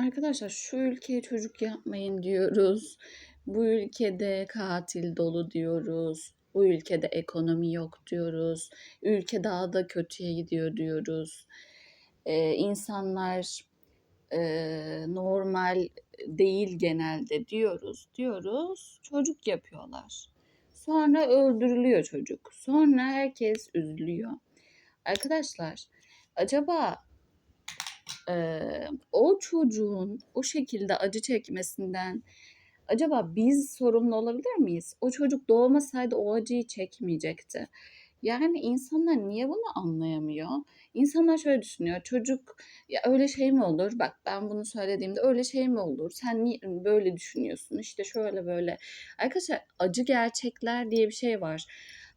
Arkadaşlar şu ülkeye çocuk yapmayın diyoruz. Bu ülkede katil dolu diyoruz. Bu ülkede ekonomi yok diyoruz. Ülke daha da kötüye gidiyor diyoruz. Ee, insanlar e, normal değil genelde diyoruz. Diyoruz çocuk yapıyorlar. Sonra öldürülüyor çocuk. Sonra herkes üzülüyor. Arkadaşlar acaba e, o çocuğun o şekilde acı çekmesinden acaba biz sorumlu olabilir miyiz? O çocuk doğmasaydı o acıyı çekmeyecekti. Yani insanlar niye bunu anlayamıyor? İnsanlar şöyle düşünüyor. Çocuk ya öyle şey mi olur? Bak ben bunu söylediğimde öyle şey mi olur? Sen niye böyle düşünüyorsun? İşte şöyle böyle. Arkadaşlar acı gerçekler diye bir şey var.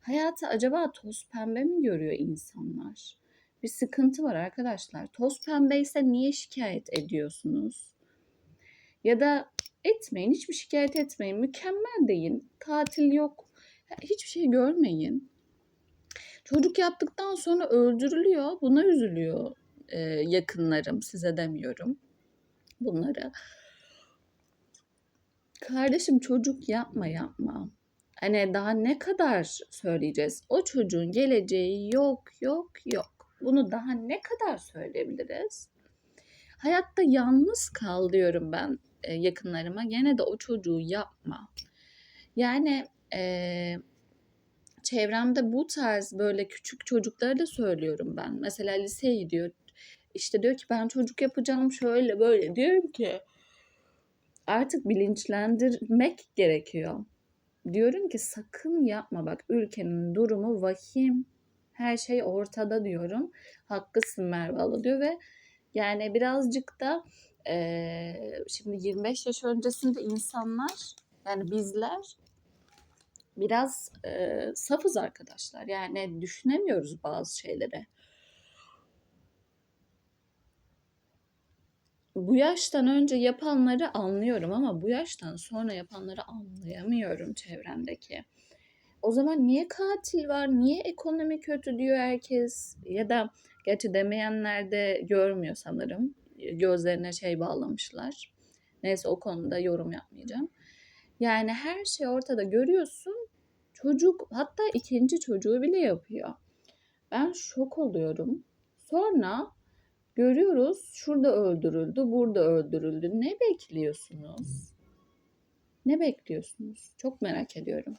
Hayatı acaba toz pembe mi görüyor insanlar? Bir sıkıntı var arkadaşlar. Toz pembeyse niye şikayet ediyorsunuz? Ya da etmeyin, hiçbir şikayet etmeyin. Mükemmel deyin. Tatil yok. Hiçbir şey görmeyin. Çocuk yaptıktan sonra öldürülüyor. Buna üzülüyor e, yakınlarım. Size demiyorum bunları. Kardeşim çocuk yapma yapma. Hani daha ne kadar söyleyeceğiz? O çocuğun geleceği yok yok yok. Bunu daha ne kadar söyleyebiliriz? Hayatta yalnız kal diyorum ben e, yakınlarıma. Gene de o çocuğu yapma. Yani e, çevremde bu tarz böyle küçük çocuklara da söylüyorum ben. Mesela liseye gidiyor. İşte diyor ki ben çocuk yapacağım şöyle böyle. Diyorum ki artık bilinçlendirmek gerekiyor. Diyorum ki sakın yapma bak ülkenin durumu vahim. Her şey ortada diyorum. Haklısın Merve diyor ve yani birazcık da e, şimdi 25 yaş öncesinde insanlar yani bizler biraz e, safız arkadaşlar. Yani düşünemiyoruz bazı şeyleri. Bu yaştan önce yapanları anlıyorum ama bu yaştan sonra yapanları anlayamıyorum çevremdeki. O zaman niye katil var? Niye ekonomi kötü diyor herkes? Ya da gerçi demeyenler de görmüyor sanırım. Gözlerine şey bağlamışlar. Neyse o konuda yorum yapmayacağım. Yani her şey ortada görüyorsun. Çocuk hatta ikinci çocuğu bile yapıyor. Ben şok oluyorum. Sonra görüyoruz şurada öldürüldü, burada öldürüldü. Ne bekliyorsunuz? Ne bekliyorsunuz? Çok merak ediyorum.